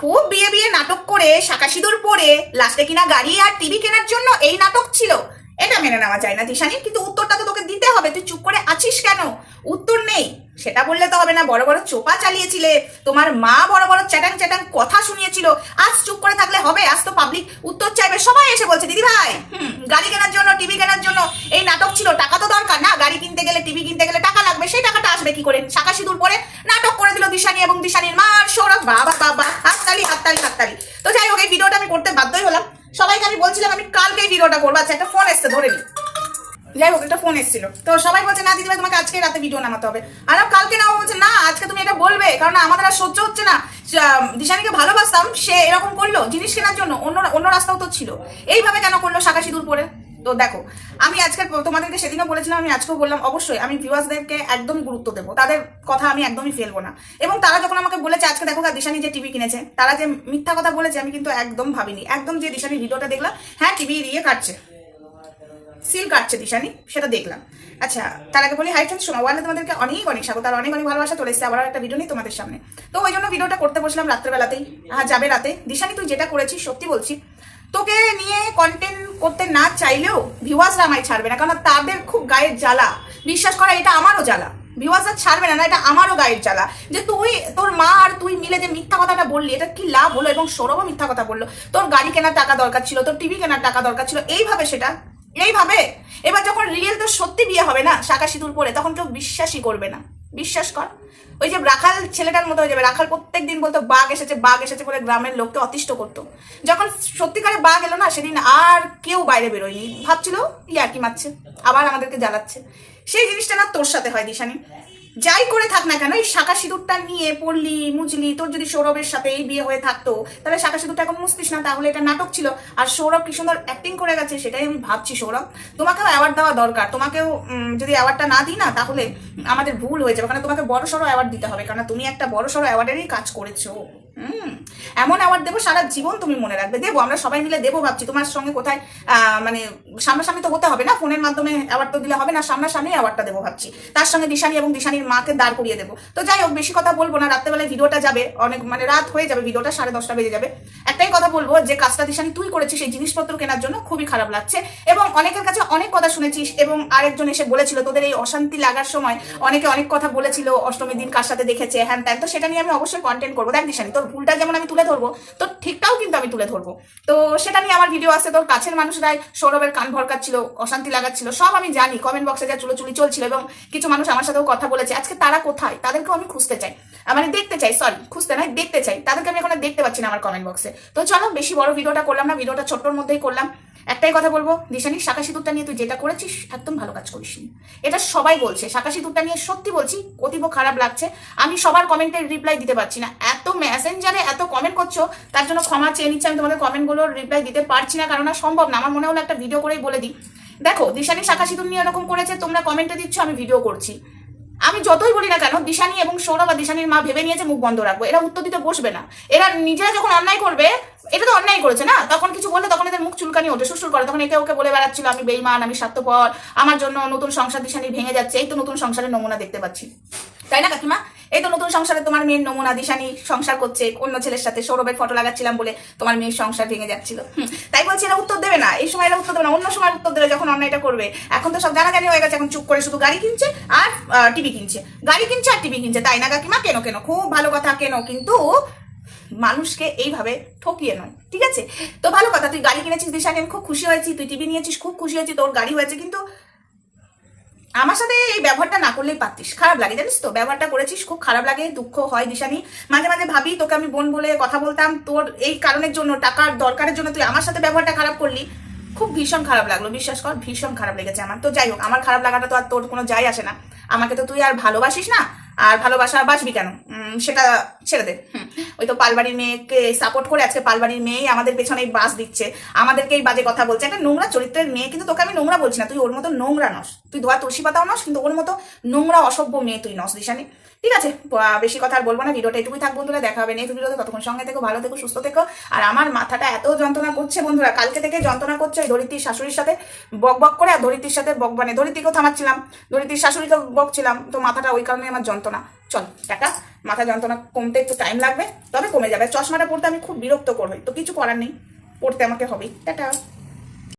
খুব বিয়ে বিয়ে নাটক করে শাকা সিঁদুর পরে, লাস্টে কিনা গাড়ি আর টিভি কেনার জন্য এই নাটক ছিল। এটা মেনে নেওয়া যায় না তিশানি কিন্তু উত্তরটা তো তোকে দিতে হবে। তুই চুপ করে আছিস কেন? উত্তর নেই। সেটা বললে তো হবে না, বড় বড় চোপা চালিয়েছিলে। তোমার মা বড় বড় চ্যাটাং চ্যাটাং কথা শুনিয়েছিল। আজ চুপ করে থাকলে হবে, আজ তো পাবলিক উত্তর চাইবে। সবাই এসে বলছে, দিদি ভাই গাড়ি কেনার জন্য, টিভি কেনার জন্য এই নাটক ছিল। টাকা তো দরকার না। গাড়ি কিনতে গেলে, টিভি কিনতে গেলে টাকা লাগবে। সেই টাকাটা আসবে কি করে? শাকা সিঁদুর পরে নাটক করে দিল দিশানি এবং দিশানির মা আর সৌরভ বাবা বাবা। হাততালি হাততালি তো যাই হোক, এই ভিডিওটা আমি করতে বাধ্যই হলাম। সবাইকে আমি বলছিলাম, আমি কালকে এই ভিডিওটা করব। আচ্ছা একটা ফোন এসছে, ধরে নি যাই হোক, একটা ফোন এসেছিল। তো সবাই বলছে, না, দিদিভাই, তোমাকে আজকে রাতে ভিডিও নামাতে হবে। আর কালকে নাও বলছে, না, আজকে তুমি এটা বলবে, কারণ আমাদের আর সহ্য হচ্ছে না। দিশানিকে ভালোবাসতাম, সে এরকম করল জিনিস কেনার জন্য, অন্য অন্য রাস্তাও তো ছিল। এইভাবে কেন করল শাখা সিঁদুর পরে? তো দেখো, আমি আজকে তোমাদেরকে সেদিনও বলেছিলাম, আমি আজকেও বললাম, অবশ্যই আমি ভিউয়ার্সদেরকে একদমই গুরুত্ব দেবো। তাদের কথা আমি একদমই ফেলব না। এবং তারা যখন আমাকে বলেছে, আজকে দেখো দিশানি যে টিভি কিনেছে, তারা যে মিথ্যা কথা বলেছে, আমি কিন্তু একদম ভাবিনি। একদম যে দিশানি ভিডিওটা দেখলাম হ্যাঁ টিভি দিয়ে কাটছে। সিল কাটছে দিশানি, সেটা দেখলাম। আচ্ছা তার আগে বলি হাই ফ্রেন্ডস শোনা ওয়ালে তোমাদেরকে অনেক অনেক স্বাগত, আর অনেক অনেক ভালোবাসা, চলে এসেছে আবার একটা ভিডিও নেই তোমাদের সামনে। তো ওই জন্য ভিডিওটা করতে বসলাম রাত্রেবেলাতেই হ্যাঁ যাবে রাতে। দিশানি, তুই যেটা করেছিস, সত্যি বলছি তোকে নিয়ে কন্টেন্ট করতে না চাইলেও ভিউয়ার্সরা আমায় ছাড়বে না কারণ তাদের খুব গায়ের জ্বালা। বিশ্বাস করা, এটা আমারও জ্বালা। ভিউয়ার্সরা ছাড়বে না না, এটা আমারও গায়ের জ্বালা। যে তুই, তোর মা আর তুই মিলে যে মিথ্যা কথাটা বললি, এটা কি লাভ হলো? এবং সৌরভও মিথ্যা কথা বলল। তোর গাড়ি কেনার টাকা দরকার ছিল, তোর টিভি কেনার টাকা দরকার ছিল, এইভাবে সেটা, এইভাবে? এবার যখন রিয়েল তোর সত্যি বিয়ে হবে না শাকা সিঁদুর পরে, তখন কেউ বিশ্বাসই করবে না। বিশ্বাস কর। ওই যে রাখাল ছেলেটার মতো হয়ে যাবে। রাখাল প্রত্যেক দিন বলতো, বাঘ এসেছে বাঘ এসেছে বলে গ্রামের লোককে অতিষ্ঠ করতো। যখন সত্যিকারে বাঘ এলো না, সেদিন আর কেউ বাইরে বেরোয়নি। ভাবছিল, ইয়ার্কি মারছে, আবার আমাদেরকে জ্বালাচ্ছে। সেই জিনিসটা না তোর সাথে হয়, দিশানি। যাই করে থাক না কেন, এই শাখা সিঁদুরটা নিয়ে পড়লি মুজলি তোর যদি সৌরভের সাথে এই বিয়ে হয়ে থাকতো, তাহলে শাখা সিঁদুরটা এখন মুছতিস না, তাহলে এটা নাটক ছিল। আর সৌরভ কি সুন্দর অ্যাক্টিং করে গেছে, সেটাই আমি ভাবছি সৌরভ। তোমাকেও অ্যাওয়ার্ড দেওয়া দরকার, তোমাকেও যদি অ্যাওয়ার্ডটা না দিই না, তাহলে আমাদের ভুল হয়ে যাবে। কারণ তোমাকে বড় সড়ো অ্যাওয়ার্ড দিতে হবে কারণ তুমি একটা বড় সড়ো অ্যাওয়ার্ডেরই কাজ করেছ। এমন অ্যাওয়ার্ড দেবো, সারা জীবন তুমি মনে রাখবে। দেবো, আমরা সবাই মিলে দেবো ভাবছি, তোমার সঙ্গে কোথায় মানে সামনাসামনি তো হতে হবে না, ফোনের মাধ্যমে অ্যাওয়ার্ড তো দিলে হবে না, সামনাসামনি অ্যাওয়ার্ডটা দেবো ভাবছি। তার সঙ্গে দিশানি এবং দিশানির মাকে দাঁড় করিয়ে দেবো। তো যাই হোক, বেশি কথা বলব না, রাত্রেবেলায় ভিডিওটা যাবে, অনেক মানে রাত হয়ে যাবে, ভিডিওটা সাড়ে দশটা বেজে যাবে। একটাই কথা বলব, যে কাজটা দিশানি তুই করেছিস, সেই জিনিসপত্র কেনার জন্য খুবই খারাপ লাগছে। এবং অনেকের কাছে অনেক কথা শুনেছিস, এবং আরেকজন এসে বলেছিল, তোদের এই অশান্তি লাগার সময় অনেকে অনেক কথা বলেছিল, অষ্টমীর দিন কার সাথে দেখেছে? হ্যান ত্যান, তো সেটা নিয়ে আমি অবশ্যই কন্টেন্ট করব। দেখ দিশানি, তোর ভুলটা যেমন আমি তুলে ধরবো, তো ঠিকটাও কিন্তু আমি তুলে ধরবো। তো সেটা নিয়ে আমার ভিডিও আছে, তোর কাছের মানুষরাই সৌরভের কান ভরকাচ্ছিল, অশান্তি লাগাচ্ছিল, সব আমি জানি। কমেন্ট বক্সে যা চুলোচুলি চলছিল এবং কিছু মানুষ আমার সাথেও কথা বলেছে। আজকে তারা কোথায়? তাদেরকেও আমি খুঁজতে চাই। মানে দেখতে চাই সরি খুঁজতে নয়, দেখতে চাই। তাদেরকে আমি এখন দেখতে পাচ্ছি না আমার কমেন্ট বক্সে তো চলো, বেশি বড় ভিডিওটা করলাম না, ভিডিওটা ছোট্টর মধ্যেই করলাম। একটাই কথা বলব, দিশানি, শাখা সিঁদুরটা নিয়ে তুই যেটা করেছিস, একদম ভালো কাজ করিসনি এটা সবাই বলছে, শাখা সিঁদুরটা নিয়ে সত্যি বলছি, অতীব খারাপ লাগছে। আমি সবার কমেন্টের রিপ্লাই দিতে পারছি না। এত মেসেঞ্জারে এত কমেন্ট করছ, তার জন্য ক্ষমা চেয়ে নিচ্ছি, আমি তোমাদের কমেন্টগুলোর রিপ্লাই দিতে পারছি না কারণ সম্ভব না। আমার মনে হলো একটা ভিডিও করেই বলে দিই। দেখো, দিশানি শাখা সিঁদুর নিয়ে এরকম করেছে, তোমরা কমেন্টে দিচ্ছ, আমি ভিডিও করছি। আমি যতই বলি না কেন, দিশানি এবং সৌরভ বা দিশানির মা ভেবে নিয়েছে মুখ বন্ধ রাখব। এরা উত্তর দিতে বসবে না। এরা নিজেরা যখন অন্যায় করবে, এটা তো অন্যায় করেছে না? তখন কিছু বললে তখন এদের মুখ চুলকানি ওঠে সুসুর করে। তখন একে ওকে বলে বেড়াচ্ছিল, আমি বেইমান আমি স্বার্থপর, আমার জন্য নতুন সংসার দিশানি ভেঙে যাচ্ছে। এই তো নতুন সংসারের নমুনা দেখতে পাচ্ছি। তাই না কাকিমা? এই তো নতুন সংসারে তোমার মেয়ের নমুনা দিশানি, সংসার করছে, অন্য ছেলের সাথে সৌরভের ফটো লাগাচ্ছিলাম বলে তোমার মেয়ের সংসার ভেঙে যাচ্ছিল। তাই বলছি এরা উত্তর দেবে না। এই সময় এরা উত্তর দেবে না। অন্য সময় উত্তর দেবে যখন অন্যায়টা করবে। এখন তো সব জানাজানি হয়ে গেছে। এখন চুপ করে শুধু গাড়ি কিনছে আর টিভি কিনছে। গাড়ি কিনছে আর টিভি কিনছে। তাই না, কাকিমা? কেন কেন? খুব ভালো কথা, কেন? কিন্তু মানুষকে এইভাবে ঠকিয়ে নয়। ঠিক আছে? তো ভালো কথা, তুই গাড়ি কিনেছিস দিশানি, আমি খুব খুশি হয়েছি। তুই টিভি নিয়েছিস, খুব খুশি হয়েছি, তোর গাড়ি হয়েছে। কিন্তু আমার সাথে এই ব্যবহারটা না করলেই পারতিস। খারাপ লাগে, জানিস তো? ব্যবহারটা করেছিস, খুব খারাপ লাগে, দুঃখ হয় দিশানি। মাঝে মাঝে ভাবি, তোকে আমি বোন বলে কথা বলতাম, তোর এই কারণের জন্য, টাকার দরকারের জন্য তুই আমার সাথে ব্যবহারটা খারাপ করলি। খুব ভীষণ খারাপ লাগল, বিশ্বাস কর, ভীষণ খারাপ লেগেছে আমার। তো যাই হোক, আমার খারাপ লাগাটা তো আর তোর কোনো যাই আসে না। আমাকে তো তুই আর ভালোবাসিস না, আর ভালোবাসা বাসবি কেন? সেটা ছেড়ে দে। ওই তো পালবাড়ির মেয়েকে সাপোর্ট করে আজকে পালবাড়ির মেয়েই আমাদের পেছনে বাস দিচ্ছে। আমাদেরকেই বাজে কথা বলছে। একটা নোংরা চরিত্রের মেয়ে কিন্তু তোকে আমি নোংরা বলছি না। তুই ওর মতো নোংরা নস। তুই ধোয়া তুলসী পাতাও নস কিন্তু ওর মতো নোংরা অসভ্য মেয়ে তুই নস দিশানি। ঠিক আছে? বেশি কথা আর বলব না। ভিডিওটা এটুকুই থাক বন্ধুরা। দেখা হবে নেক্সট ভিডিওতে ততক্ষণ সঙ্গে থেকো ভালো থেকো সুস্থ থেকো। আর আমার মাথাটা এত যন্ত্রণা করছে বন্ধুরা। কালকে থেকে যন্ত্রণা করছে ওই ধরিত্রীর শাশুড়ির সাথে। বক বক করে আর ধরিত্রীর সাথে বক মানে ধরিত্রীকেও থামাচ্ছিলাম। ধরিত্রীর শাশুড়িকে বকছিলাম। তো মাথাটা ওই কারণে আমার যন্ত্রণা। চল টাকা মাথা যন্ত্রণা কমতে একটু টাইম লাগবে, তবে কমে যাবে। চশমাটা পড়তে আমি খুব বিরক্ত করব তো কিছু করার নেই। পড়তে আমাকে হবেই। টাটা।